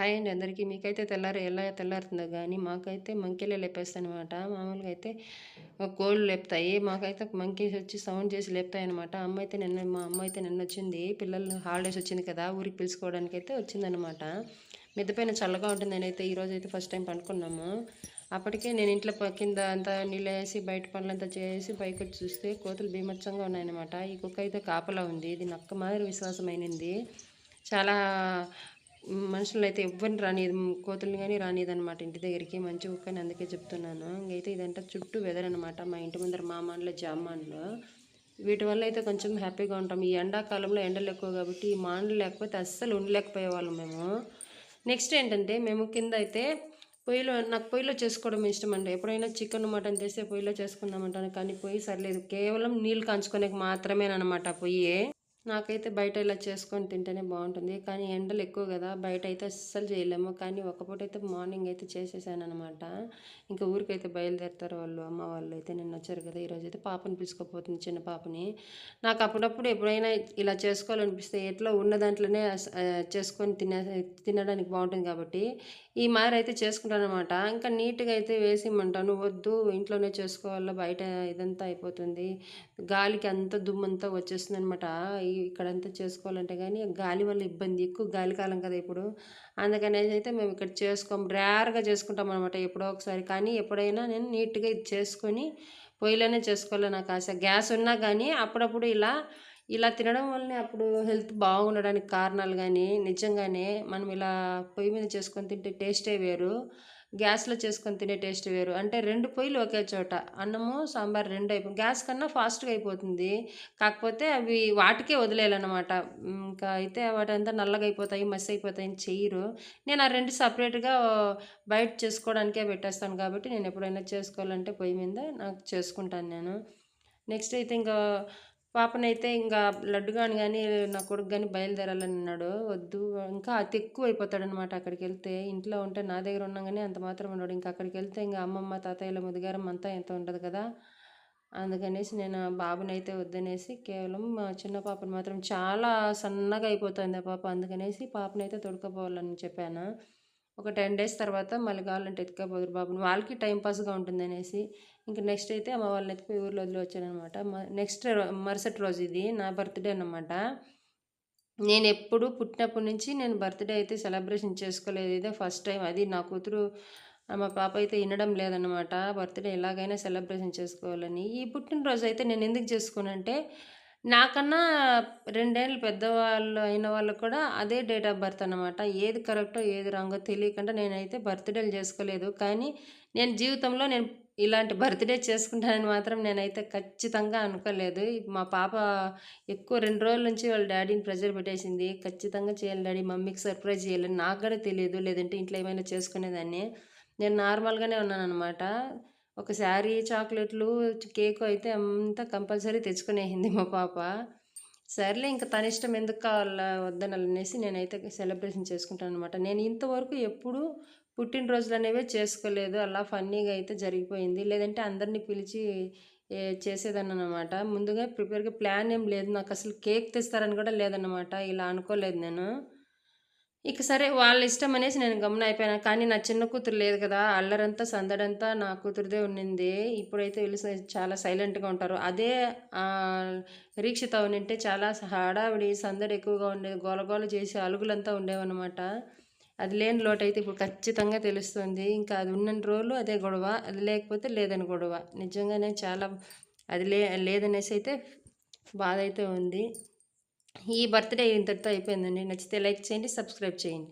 Hi అండి అందరికీ. మీకైతే తెల్లారి ఎలా తెల్లారుతుందో కానీ మాకైతే మంకీలే లేపేస్తాయి అనమాట మామూలుగా అయితే కోళ్ళు లేపుతాయి. మాకైతే మంకీస్ వచ్చి సౌండ్ చేసి లేపుతాయి అనమాట అమ్మ అయితే నిన్న మా అమ్మ అయితే నిన్న వచ్చింది. పిల్లలు హాలిడేస్ వచ్చింది కదా ఊరికి పిలుచుకోవడానికి అయితే వచ్చిందనమాట మిద్దపైన చల్లగా ఉంటుంది. నేనైతే ఈరోజు అయితే ఫస్ట్ టైం పండుకున్నాము. అప్పటికే నేను ఇంట్లో కింద అంతా నీళ్ళు వేసి బయట పనులంతా చేసి పైకి వచ్చి చూస్తే కోతులు బీమత్సంగా ఉన్నాయన్నమాట. ఈ కుక్క అయితే కాపలా ఉంది. ఇది నక్క మాదిరి విశ్వాసమైనది. చాలా మనుషులు అయితే ఎవ్వరిని రానిది కోతులు కానీ రానిది అనమాట ఇంటి దగ్గరికి. మంచి కుక్కని అందుకే చెప్తున్నాను. ఇంకైతే ఇదంతా చుట్టూ వెదర్ అనమాట మా ఇంటి ముందర మామాన్లు జామాన్లు. వీటి వల్ల అయితే కొంచెం హ్యాపీగా ఉంటాం. ఈ ఎండాకాలంలో ఎండలు ఎక్కువ కాబట్టి ఈ మాండ్లు లేకపోతే అస్సలు ఉండలేకపోయేవాళ్ళం మేము. నెక్స్ట్ ఏంటంటే మేము కింద అయితే పొయ్యిలో నాకు పొయ్యిలో చేసుకోవడం ఇష్టం అండి. ఎప్పుడైనా చికెన్ మటన్ చేస్తే పొయ్యిలో చేసుకుందామంటాను. కానీ పొయ్యి సర్లేదు. కేవలం నీళ్ళు కాంచుకోనికి మాత్రమేనమాట పొయ్యి. నాకైతే బయట ఇలా చేసుకొని తింటేనే బాగుంటుంది. కానీ ఎండలు ఎక్కువ కదా బయట అయితే అస్సలు చేయలేము. కానీ ఒకపూట అయితే మార్నింగ్ అయితే చేసేసాను అనమాట ఇంకా ఊరికైతే బయలుదేరుతారు వాళ్ళు అమ్మ వాళ్ళు అయితే నిన్న వచ్చారు కదా ఈరోజు అయితే పాపని పిలుచుకోపోతుంది చిన్న పాపని. నాకు అప్పుడప్పుడు ఎప్పుడైనా ఇలా చేసుకోవాలనిపిస్తే ఎట్లా ఉన్న దాంట్లోనే చేసుకొని తినే తినడానికి బాగుంటుంది కాబట్టి ఈ మారి అయితే చేసుకుంటాను అనమాట ఇంకా నీట్గా అయితే వేసిమంటాను వద్దు ఇంట్లోనే చేసుకోవాలా బయట ఇదంతా అయిపోతుంది. గాలికి అంత దుమ్మంతా వచ్చేస్తుంది అనమాట ఇక్కడంతా చేసుకోవాలంటే కానీ గాలి వల్ల ఇబ్బంది. ఎక్కువ గాలి కాలం కదా ఇప్పుడు. అందుకనేసి అయితే మేము ఇక్కడ చేసుకోం. రేర్గా చేసుకుంటాం అనమాట ఎప్పుడో ఒకసారి. కానీ ఎప్పుడైనా నేను నీట్గా ఇది చేసుకొని పొయ్యిలోనే చేసుకోవాలి నాకు ఆశ. గ్యాస్ ఉన్నా కానీ అప్పుడప్పుడు ఇలా ఇలా తినడం వల్లనే అప్పుడు హెల్త్ బాగుండడానికి కారణాలు కానీ నిజంగానే మనం ఇలా పొయ్యి మీద చేసుకొని తింటే టేస్టే వేరు. గ్యాస్లో చేసుకొని తినే టేస్ట్ వేరు. అంటే రెండు పొయ్యిలు ఒకే చోట. అన్నము సాంబార్ రెండు అయిపో గ్యాస్ కన్నా ఫాస్ట్గా అయిపోతుంది. కాకపోతే అవి వాటికే వదిలేయాలన్నమాట. ఇంకా అయితే వాటి అంతా నల్లగా అయిపోతాయి మస్ అయిపోతాయి అని చెయ్యరు. నేను ఆ రెండు సపరేట్గా బయట చేసుకోవడానికే పెట్టేస్తాను కాబట్టి నేను ఎప్పుడైనా చేసుకోవాలంటే పొయ్యి మీద నాకు చేసుకుంటాను నేను. నెక్స్ట్ అయితే ఇంకా పాపనైతే ఇంకా లడ్డు కాని కానీ నా కొడుకు కానీ బయలుదేరాలని అన్నాడు. వద్దు. ఇంకా అతి ఎక్కువ అయిపోతాడనమాట అక్కడికి వెళ్తే ఇంట్లో ఉంటే నా దగ్గర ఉన్నాగానే అంత మాత్రం ఉన్నాడు ఇంకా అక్కడికి వెళ్తే ఇంకా అమ్మమ్మ తాతయ్యల ముదిగారం అంతా ఎంత ఉండదు కదా. అందుకనేసి నేను బాబుని అయితే వద్దనేసి కేవలం మా చిన్న పాపను మాత్రం చాలా సన్నగా అయిపోతుంది ఆ పాప. అందుకనేసి పాపనైతే తొడుకపోవాలని చెప్పాను. ఒక టెన్ డేస్ తర్వాత మళ్ళీ కావాలంటే ఎత్తుకపోదురు బాబుని వాళ్ళకి టైంపాస్గా ఉంటుంది అనేసి ఇంకా నెక్స్ట్ అయితే అమ్మ వాళ్ళని ఎత్తుకుపోయి ఊర్లో వదిలి వచ్చానమాట నెక్స్ట్ మరుసటి రోజు ఇది నా బర్త్డే అనమాట నేను ఎప్పుడు పుట్టినప్పటి నుంచి నేను బర్త్డే అయితే సెలబ్రేషన్ చేసుకోలేదు. ఇదే ఫస్ట్ టైం. అది నా కూతురు మా పాప అయితే వినడం లేదనమాట బర్త్డే ఎలాగైనా సెలబ్రేషన్ చేసుకోవాలని. ఈ పుట్టినరోజు అయితే నేను ఎందుకు చేసుకునంటే నాకన్నా రెండేళ్ళు పెద్దవాళ్ళు అయిన వాళ్ళు కూడా అదే డేట్ ఆఫ్ బర్త్ అనమాట ఏది కరెక్టో ఏది రాంగో తెలియకుండా నేనైతే బర్త్డేలు చేసుకోలేదు. కానీ నేను జీవితంలో నేను ఇలాంటి బర్త్డే చేసుకుంటానని మాత్రం నేనైతే ఖచ్చితంగా అనుకోలేదు. మా పాప ఎక్కువ రెండు రోజుల నుంచి వాళ్ళ డాడీని ప్రెజర్ పెట్టేసింది. ఖచ్చితంగా చేయాలి డాడీ మమ్మీకి సర్ప్రైజ్ చేయాలని నాకు కూడా తెలియదు. లేదంటే ఇంట్లో ఏమైనా చేసుకునేదాన్ని. నేను నార్మల్గానే ఉన్నాను అనమాట ఒక శారీ చాక్లెట్లు కేక్ అయితే అంతా కంపల్సరీ తెచ్చుకునేసింది మా పాప. సర్లే ఇంకా తన ఇష్టం ఎందుకు కావాలా వద్దని అనేసి నేనైతే సెలబ్రేషన్ చేసుకుంటాను అనమాట నేను ఇంతవరకు ఎప్పుడూ పుట్టినరోజులు అనేవి చేసుకోలేదు. అలా ఫన్నీగా అయితే జరిగిపోయింది. లేదంటే అందరినీ పిలిచి చేసేదాన్ని అనమాట ముందుగా ప్రిపేర్గా ప్లాన్ ఏం లేదు. నాకు అసలు కేక్ తెస్తారని కూడా లేదన్నమాట. ఇలా అనుకోలేదు నేను. ఇక సరే వాళ్ళ ఇష్టం అనేసి నేను గమన అయిపోయాను. కానీ నా చిన్న కూతురు లేదు కదా అల్లరంతా సందడంతా నా కూతురుదే ఉండింది ఇప్పుడైతే వీళ్ళు చాలా సైలెంట్గా ఉంటారు. అదే రీక్షిత ఉండింటే చాలా హడావిడి సందడి ఎక్కువగా ఉండేది. గోలగోల చేసి అలుగులంతా ఉండేవన్నమాట. అది లేని లోటు అయితే ఇప్పుడు ఖచ్చితంగా తెలుస్తుంది. ఇంకా అది ఉన్న రోజులు అదే గొడవ. అది లేకపోతే లేదని గొడవ. నిజంగానే చాలా అది లే లేదనేసి అయితే బాధ అయితే ఉంది. ఈ బర్త్డే ఇంతటితో అయిపోయిందండి. నచ్చితే లైక్ చేయండి సబ్స్క్రైబ్ చేయండి.